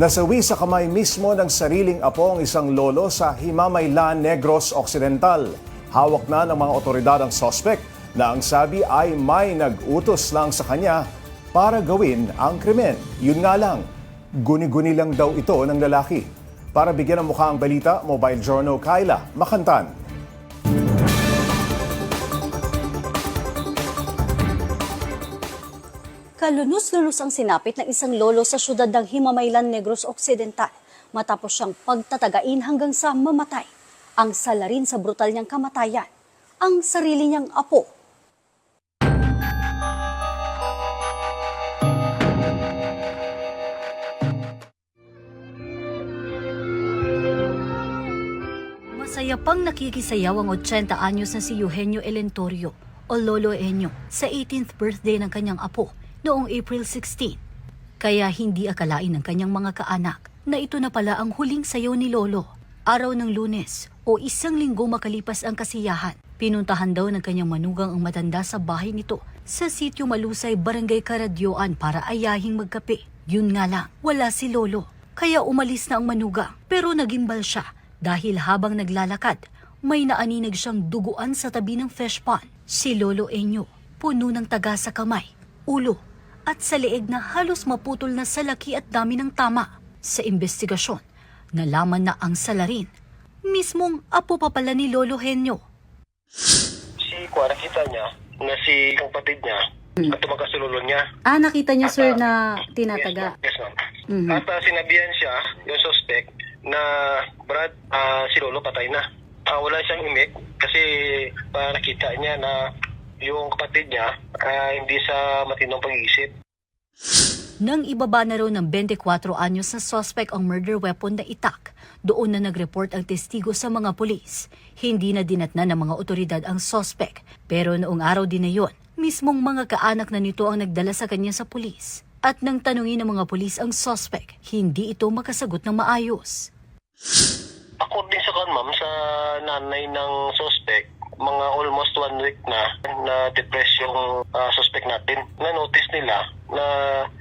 Nasawi sa kamay mismo ng sariling apo ang isang lolo sa Himamaylan, Negros Occidental. Hawak na ng mga otoridad ang sospek na ang sabi ay may nag-utos lang sa kanya para gawin ang krimen. Yun nga lang, guni-guni lang daw ito ng lalaki. Para bigyan ng mukha ang balita, Mobile Journal Kyla, Makantan. Kalunos-lunos ang sinapit ng isang lolo sa syudad ng Himamaylan, Negros Occidental matapos siyang pagtatagain hanggang sa mamatay. Ang salarin sa brutal niyang kamatayan, ang sarili niyang apo. Masaya pang nakikisayaw ang 80 anyos na si Eugenio Elentorio o Lolo Enyo sa 18th birthday ng kanyang apo noong April 16. Kaya hindi akalain ng kanyang mga kaanak na ito na pala ang huling sayaw ni Lolo. Araw ng lunes o isang linggo makalipas ang kasiyahan, pinuntahan daw ng kanyang manugang ang matanda sa bahay nito sa sityo Malusay, Barangay Karadyoan para ayahing magkape. Yun nga lang, wala si Lolo. Kaya umalis na ang manugang pero nagimbal siya dahil habang naglalakad, may naaninag siyang duguan sa tabi ng fish pond. Si Lolo Enyo, puno ng taga sa kamay, ulo, at sa leeg na halos maputol na sa laki at dami ng tama. Sa investigasyon, nalaman na ang salarin. Mismong apo pa pala ni Lolo Henyo. si Kuya nakita niya na si kapatid niya at tumagas sa lulo niya. Ah, nakita niya sir, na Yes, ma'am. Yes, ma'am. Mhm. At ah, sinabihan siya, yung suspect, na Brad, ah, si Lolo patay na. Ah, wala siyang imik kasi ah, nakita niya na yung kapatid niya ah, hindi sa matinong pag-iisip. Nang ibaba na raw ng 24 anyos na suspect ang murder weapon na itak, doon na nag-report ang testigo sa mga pulis. Hindi na dinatna ng mga otoridad ang suspect, pero noong araw din na yon, mismong mga kaanak na nito ang nagdala sa kanya sa pulis. At nang tanungin ng mga pulis ang suspect, hindi ito makasagot ng maayos. According sa kan ma'am, sa nanay ng suspect, mga almost one week na na depress yung ah, suspect natin. Na-notice nila na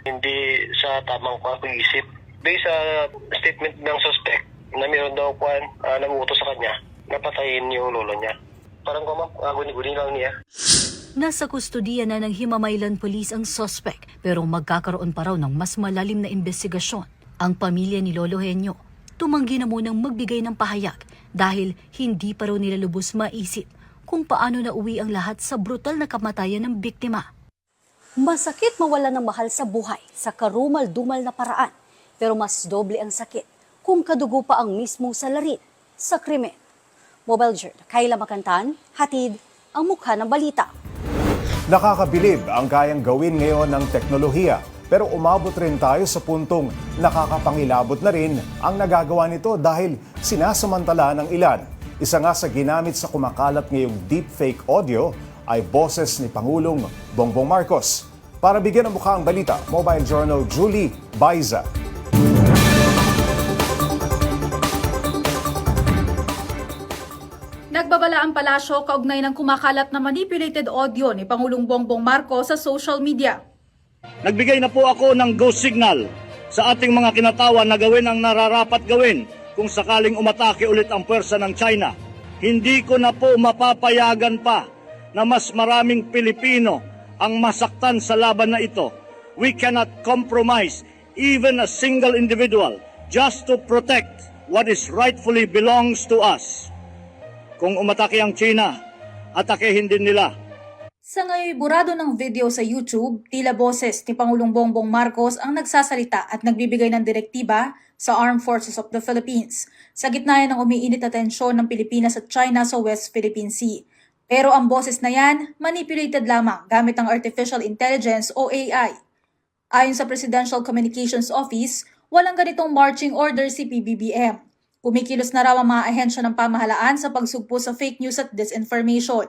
hindi sa tamang pag-iisip. Based sa statement ng suspect, na meron daw kwan, uh, nag-uutos sa kanya, napatayin yung lolo niya. Parang ko ma'am, uh, guni-guni lang niya. Nasa kustudiya na ng Himamaylan Police ang suspect pero magkakaroon pa raw ng mas malalim na investigasyon. Ang pamilya ni Lolo Henyo tumanggi na munang magbigay ng pahayag dahil hindi pa raw nila lubos maisip kung paano nauwi ang lahat sa brutal na kamatayan ng biktima. Masakit mawala ng mahal sa buhay sa karumal-dumal na paraan pero mas doble ang sakit kung kadugo pa ang mismong salarin sa krimen. Mobile Journal, Kayla Makantan, hatid ang mukha ng balita. Nakakabilib ang kayang gawin ngayon ng teknolohiya pero umabot rin tayo sa puntong nakakapangilabot na rin ang nagagawa nito dahil sinasamantala ng ilan. Isa nga sa ginamit sa kumakalat ngayong deepfake audio ay boses ni Pangulong Bongbong Marcos. Para bigyan ng mukha ang balita, Mobile Journal Julie Baiza. Nagbabala ang palasyo kaugnay ng kumakalat na manipulated audio ni Pangulong Bongbong Marcos sa social media. Nagbigay na po ako ng go signal sa ating mga kinatawan na gawin ang nararapat gawin kung sakaling umatake ulit ang pwersa ng China. Hindi ko na po mapapayagan pa na mas maraming Pilipino ang masaktan sa laban na ito. We cannot compromise even a single individual just to protect what is rightfully belongs to us. Kung umatake ang China, atakehin din nila Sa ngayon burado ng video sa YouTube, tila boses ni Pangulong Bongbong Marcos ang nagsasalita at nagbibigay ng direktiba sa Armed Forces of the Philippines sa gitna ng umiinit na tensyon ng Pilipinas at China sa West Philippine Sea. Pero ang boses na yan, manipulated lamang gamit ang Artificial Intelligence o AI. Ayon sa Presidential Communications Office, walang ganitong marching order si PBBM. Kumikilos na raw ang mga ahensya ng pamahalaan sa pagsugpo sa fake news at disinformation.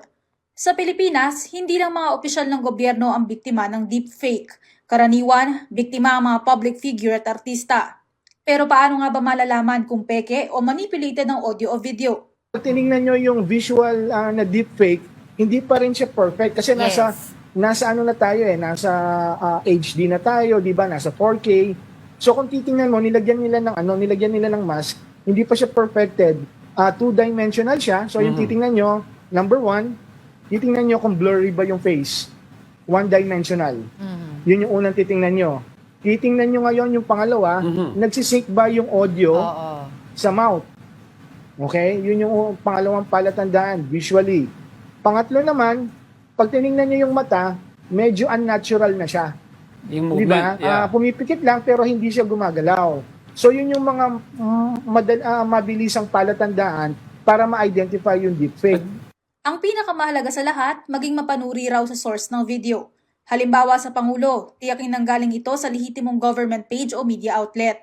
Sa Pilipinas, hindi lang mga opisyal ng gobyerno ang biktima ng deepfake. Karaniwan, biktima ang mga public figure at artista. Pero paano nga ba malalaman kung peke o manipulated ng audio o video? Kung tinignan nyo yung visual ah, na deepfake, hindi pa rin siya perfect kasi nasa nasa ano na tayo eh, nasa ah, HD na tayo, 'di ba? Nasa 4K. So kung titingnan mo, nilagyan nila ng ano, nilagyan nila ng mask, hindi pa siya perfected. Ah, two-dimensional siya. So yung titingnan nyo, number one, titingnan nyo kung blurry ba yung face. One-dimensional. Yun yung unang titingnan nyo. Titingnan nyo ngayon yung pangalawa, nagsisync ba yung audio sa mouth. Okay? Yun yung pangalawang palatandaan, visually. Pangatlo naman, pag tinignan nyo yung mata, medyo unnatural na siya. Yung movement, yeah. Ah, pumipikit lang pero hindi siya gumagalaw. So yun yung mga mm, madal- ah, mabilisang palatandaan para ma-identify yung deepfake. Ang pinakamahalaga sa lahat, maging mapanuri raw sa source ng video. Halimbawa sa Pangulo, tiyaking nanggaling ito sa lehitimong government page o media outlet.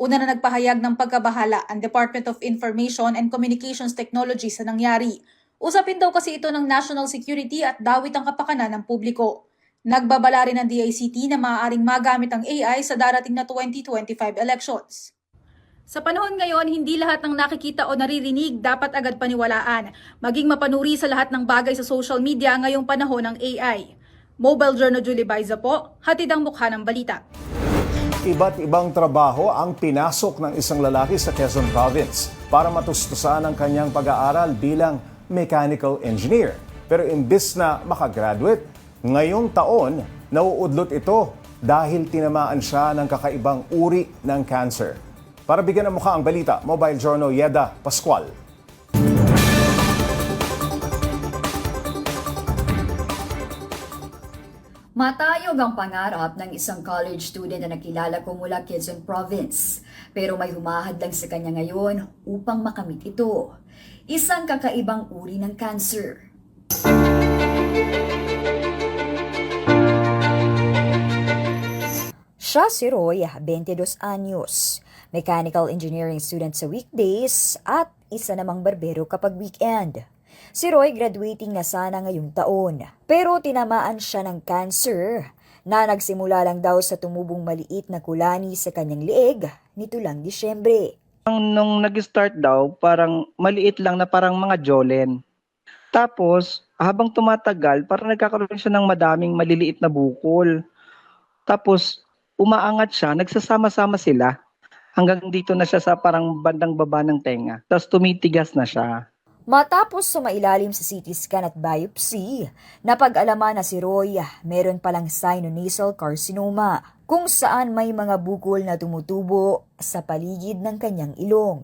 Una na nagpahayag ng pagkabahala ang Department of Information and Communications Technology sa nangyari. Usapin daw kasi ito ng national security at dawit ang kapakanan ng publiko. Nagbabala rin ng DICT na maaaring magamit ang AI sa darating na 2025 elections. Sa panahon ngayon, hindi lahat ng nakikita o naririnig dapat agad paniwalaan. Maging mapanuri sa lahat ng bagay sa social media ngayong panahon ng AI. Mobile Journal Julie Baiza po, hatid ang mukha ng balita. Iba't ibang trabaho ang pinasok ng isang lalaki sa Quezon Province para matustusan ang kanyang pag-aaral bilang mechanical engineer. Pero imbis na makagraduate, ngayong taon, nauudlot ito dahil tinamaan siya ng kakaibang uri ng cancer. Para bigyan ng mukha ang balita, Mobile Journal Yeda Pascual. Matayog ang pangarap ng isang college student na nakilala ko mula Quezon Province. Pero may humahad lang sa kanya ngayon upang makamit ito. Isang kakaibang uri ng cancer. Siya si Roy, 22 anyos. Mechanical engineering student sa weekdays at isa namang barbero kapag weekend. Si Roy graduating na sana ngayong taon. Pero tinamaan siya ng cancer na nagsimula lang daw sa tumubong maliit na kulani sa kanyang liig nito lang Disyembre. nung nag-start daw, parang maliit lang na parang mga jolen. Tapos, habang tumatagal, parang nagkakaroon siya ng madaming maliliit na bukol. Tapos, umaangat siya, nagsasama-sama sila. Hanggang dito na siya sa parang bandang baba ng tenga. Tapos tumitigas na siya. Matapos sumailalim sa CT scan at biopsy, napag-alaman na si Roy meron palang sinonasal carcinoma kung saan may mga bukol na tumutubo sa paligid ng kanyang ilong.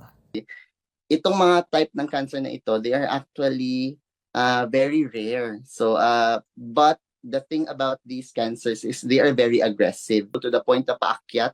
itong mga type ng cancer na ito, they are actually uh, very rare. So, uh, but the thing about these cancers is they are very aggressive to the point na paakyat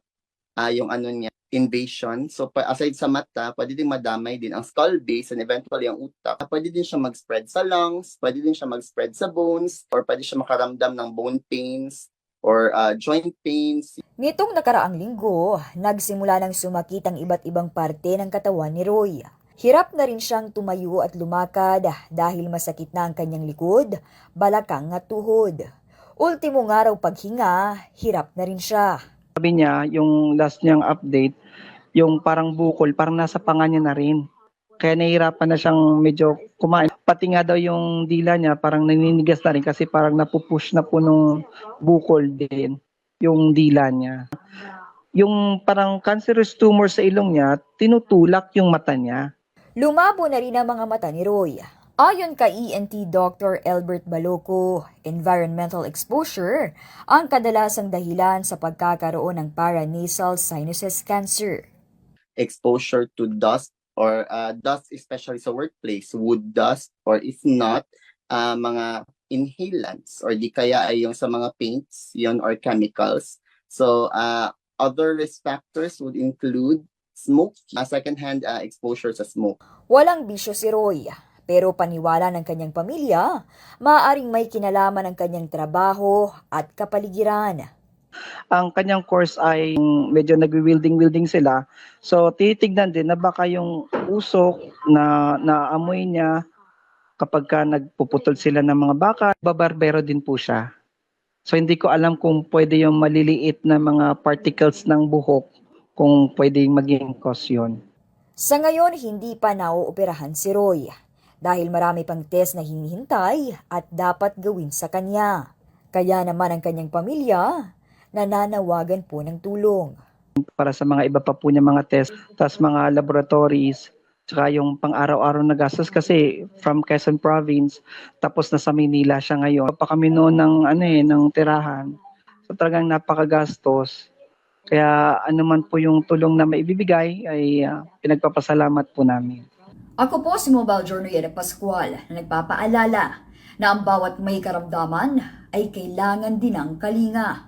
uh, yung ano niya, invasion. So, aside sa mata, pwede din madamay din ang skull base and eventually ang utak. Pwede din siya mag-spread sa lungs, pwede din siya mag-spread sa bones, or pwede siya makaramdam ng bone pains or uh, joint pains, Nitong nakaraang linggo, nagsimula ng sumakit ang iba't ibang parte ng katawan ni Roy. Hirap na rin siyang tumayo at lumakad dahil masakit na ang kanyang likod, balakang at tuhod. Ultimong araw paghinga, hirap na rin siya. Sabi niya, yung last niyang update, yung parang bukol, parang nasa panga niya na rin. Kaya nahihirapan na siyang medyo kumain. Pati nga daw yung dila niya, parang naninigas na rin kasi parang napupush na po nung bukol din yung dila niya. Yung parang cancerous tumor sa ilong niya, tinutulak yung mata niya. Lumabo na rin ang mga mata ni Roy. Ayon kay ENT Dr. Albert Baloco, environmental exposure ang kadalasang dahilan sa pagkakaroon ng paranasal sinuses cancer. exposure to dust or uh, dust especially sa workplace, wood dust or if not, uh, mga inhalants or di kaya ay yung sa mga paints, yon or chemicals. So uh, other risk factors would include smoke, uh, secondhand uh, exposure sa smoke. Walang bisyo si Roy, pero paniwala ng kanyang pamilya, maaaring may kinalaman ang kanyang trabaho at kapaligiran. ang kanyang course ay medyo nagwi-wielding-wielding sila. So, titignan din na baka yung usok na naamoy niya kapag ka nagpuputol sila ng mga baka, babarbero din po siya. So, hindi ko alam kung pwede yung maliliit na mga particles ng buhok kung pwede maging cause yun. Sa ngayon, hindi pa nauoperahan si Roy dahil marami pang test na hinihintay at dapat gawin sa kanya. Kaya naman ang kanyang pamilya, nananawagan po ng tulong. para sa mga iba pa po niya mga test, tas mga laboratories, tsaka yung pang-araw-araw na gastos kasi from Quezon Province, tapos nasa Manila siya ngayon. Pa kami noon ng, ano eh, ng tirahan. So talagang napakagastos. Kaya ano man po yung tulong na maibibigay ay ah, pinagpapasalamat po namin. Ako po si Mobile Journal Pascual na nagpapaalala na ang bawat may karamdaman ay kailangan din ng kalinga.